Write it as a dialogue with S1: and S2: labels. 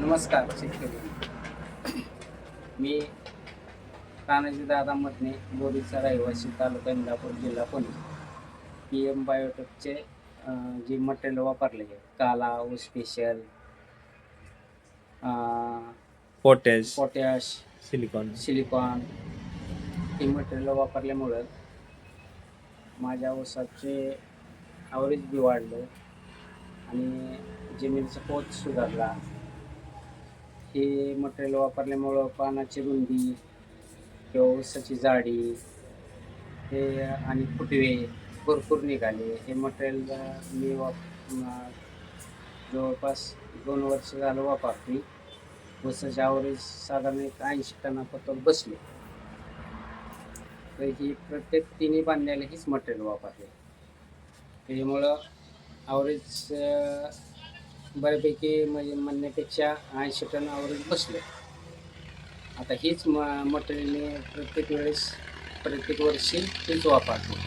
S1: नमस्कार शेतकरी मी तानाजी दादा मधने बोरीचा रहिवासी तालुका इंदापूर जिल्हा पुणे. पी एम बायोटेकचे जे मटेरियल वापरले काला व special
S2: potash
S1: potash
S2: silicon
S1: silicon हे मटेरियल वापरल्यामुळं माझ्या ऊसाचे ॲव्हरेज बी वाढलं आणि जमिनीचा पोत सुधारला. हे मटेरियल वापरल्यामुळं पानाची रुंदी किंवा ऊसाची जाडी हे आणि फुटवे भरपूर निघाले. हे मटेरियल मी वाप जवळपास दोन वर्ष झालं वापरते ऊसाच्या ॲव्हरेज साधारण एक ऐंशी टनापत्र बसले. तर ही प्रत्येक तिन्ही बांधण्याला हीच मटेरियल वापरले. त्याच्यामुळं आवरेज बऱ्यापैकी म्हणजे म्हणण्यापेक्षा ऐंशी टन आवरून बसले. आता हीच म मटेरियल मी प्रत्येक वेळेस प्रत्येक वर्षी तीच वापरतो.